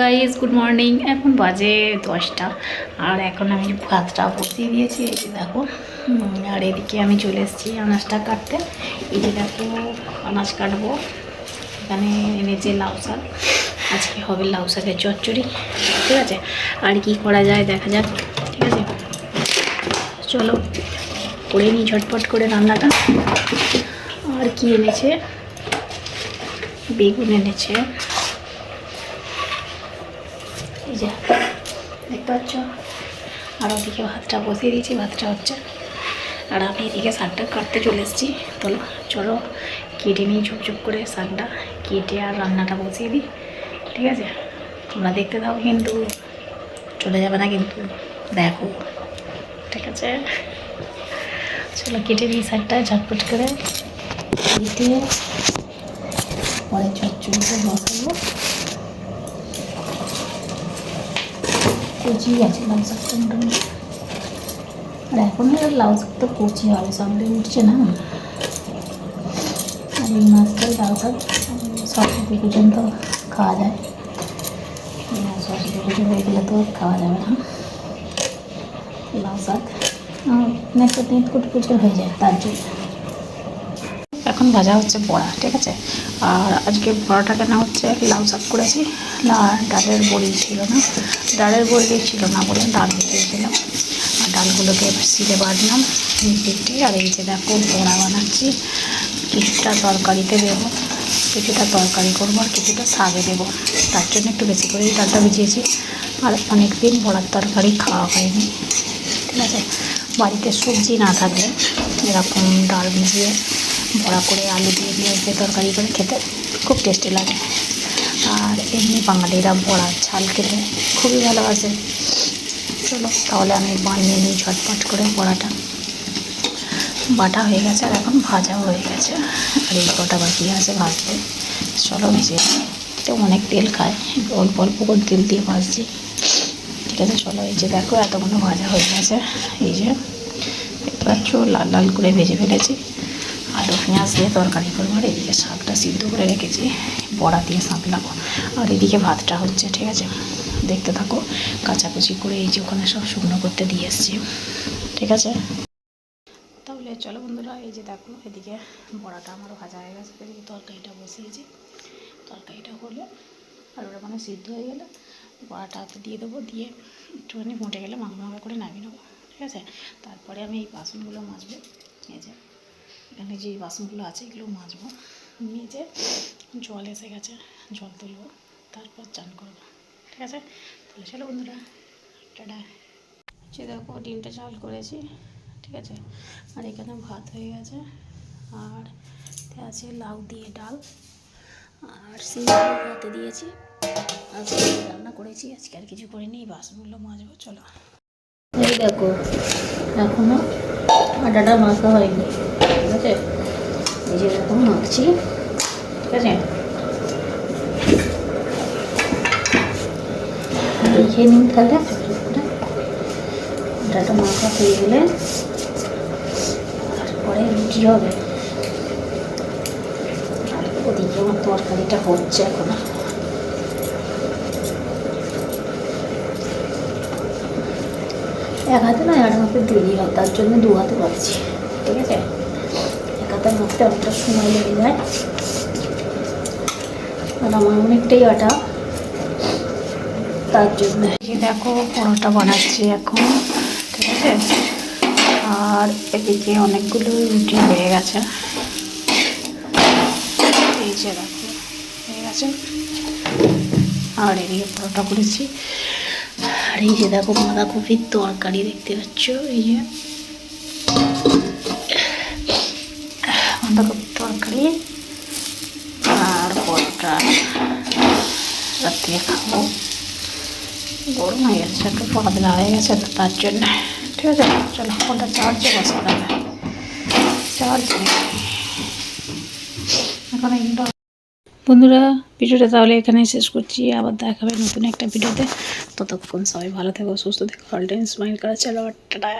Guys good morning. এখন বাজে দশটা। আর এখন আমি ভাতটা বসিয়ে দিয়েছি, এই যে দেখো। আর এদিকে আমি চলে এসেছি আনাজটা কাটতে। এই যে দেখো, আনাজ কাটবো। এখানে এনেছে লাউ শাক। আজকে হবে লাউ শাকের চচ্চড়ি, ঠিক আছে? আর কি করা যায় দেখা যাক, ঠিক আছে? চলো, করে নিই ঝটপট করে রান্নাটা। আর কি এনেছে? বেগুন এনেছে। এই যে, দেখতে পাচ্ছ? আর ওদিকে ভাতটা বসিয়ে দিয়েছি, ভাতটা হচ্ছে, আর আমি এদিকে শাকটা কাটতে চলে এসেছি। তো চলো, কেটে নিই ঝুপঝুপ করে শাকটা, কেটে আর রান্নাটা বসিয়ে দিই, ঠিক আছে? তোমরা দেখতে দাও কিন্তু, চলে যাবে না কিন্তু, দেখো, ঠিক আছে? চলো কেটে নিই শাকটা, ঝটপট করে, কেটে, পরে চচ্চড়িতে বসাবো। কচি আছে লাউ শাকটা আর এখন লাউ শাক তো কচি হবে সবটাই উঠছে না। আর এই মাছটাই লাউ শাক সরস্বতী পর্যন্ত খাওয়া যায়। সরস্বতী পুজো হয়ে গেলে তো খাওয়া যাবে না। লাউ শাক নেক্সট দিন কুট পুজো হয়ে যায়, তার জন্য। এখন ভাজা হচ্ছে বড়া, ঠিক আছে? আর আজকে বড়াটা কেনা হচ্ছে লাউ শাক করেছি। আর ডালের বড়ি ছিল না। ডালের বড়ি ছিল না বলে ডাল দিয়েছিলাম আর ডালগুলোকে সিলে বাড়লাম কেটে আর এই যে দেখো বড়া বানাচ্ছি, কিছুটা তরকারিতে দেবো, কিছুটা তরকারি করব আর কিছুটা শাকে দেবো। তার জন্য একটু বেশি করেই ডালটা ভিজিয়েছি। আর অনেক দিন বড়ার তরকারি খাওয়া হয়নি, ঠিক আছে? বাড়িতে সবজি না থাকলে এরকম ডাল ভিজিয়ে বড়া করে আলু দিয়ে দিয়ে তরকারি করে খেতে খুব টেস্টি লাগে। আর এমনি বাঙালিরা বড়া ঝাল খেতে খুবই ভালোবাসে। চলো, তাহলে আমি বানিয়ে নিই ঝটপট করে বড়াটা। বাটা হয়ে গেছে আর এখন ভাজাও হয়ে গেছে। আর এই কটা বাকি আছে ভাজতে। চলো ভেজে। এটা অনেক তেল খায়। অল্প অল্প করে তেল দিয়ে ভাজছি। ঠিক আছে, চলো এই যে দেখো এতগুলো ভাজা হয়ে গেছে। এই যে দেখতে লাল লাল করে ভেজে ফেলেছি। আলু পেঁয়াজ দিয়ে তরকারি করব আর এদিকে শাকটা সিদ্ধ করে রেখেছি, বড়া দিয়ে সাঁতলাবো আর এদিকে ভাতটা হচ্ছে, ঠিক আছে? দেখতে থাকো, কাচাকুচি করে এই যে ওখানে সব শুকনো করতে দিয়ে এসছি, ঠিক আছে? তাহলে চলো বন্ধুরা, এই যে দেখো, এদিকে বড়াটা আমারও ভাজা হয়ে গেছে, এদিকে তরকারিটা বসিয়েছি। তরকারিটা হলে আর ওটা মানে সিদ্ধ হয়ে গেলে বড়াটা হাতে দিয়ে দেবো, দিয়ে একটুখানি ফুটে গেলে মাখা মাখা করে নামিয়ে নেব, ঠিক আছে? তারপরে আমি এই বাসনগুলো মাজবো, এই যে এখানে যে বাসনগুলো আছে, এগুলো মাজবো। মেজে জল এসে গেছে, জল তুলবো, তারপর চান করব। ঠিক আছে? তাহলে চলো বন্ধুরা, টাটা। সে দেখো, ডিমটা চাল করেছি, ঠিক আছে? আর এখানে ভাত হয়ে গেছে, আর আছে লাউ দিয়ে ডাল, আর সিম হাতে দিয়েছি। আজকে রান্না করেছি, আজকে আর কিছু করিনি বাসনগুলো মাজবো, চলো। দেখো, এখনও আটাটা মাখা হয়নি। আছে এই যে এরকম মাখছি ঠিক আছে? লিখে নিন তাহলে। আটাটা মাখা হয়ে গেলে তারপরে রুটি হবে? আর ওদিকে আমার তরকারিটা হচ্ছে এখন। এক হাতে নয় আর হাতে দেরি হয় তার জন্য দু হাতে পাচ্ছি ঠিক আছে? হাতে মাখতে অনেকটা সময় লেগে যায়। আর আমার অনেকটাই আটা। তার জন্য। দেখো, পরোটা বানাচ্ছি এখন, ঠিক আছে? আর এদিকে অনেকগুলো রুটি হয়ে গেছে। এই যে দেখো, হয়ে গেছে। আর এদিকে পরোটা করেছি। আর এই যে দেখো বাঁধাকপির তরকারি দেখতে পাচ্ছ, এই যে। বাঁধাকপির তরকারি আর পরোটা রাত্রে খাব গরম হয়ে গেছে একটু পাতলা হয়ে গেছে তো তার জন্য ঠিক আছে চলো ফোনটা চার্জে বসানো হবে চার্জে এখন এইগুলো বন্ধুরা, ভিডিওটা তাহলে এখানে শেষ করছি। আবার দেখাবে নতুন একটা ভিডিওতে। ততক্ষণ সবাই ভালো থেকো, সুস্থ থেকো অল টাইম স্মাইল করা চলো টাটা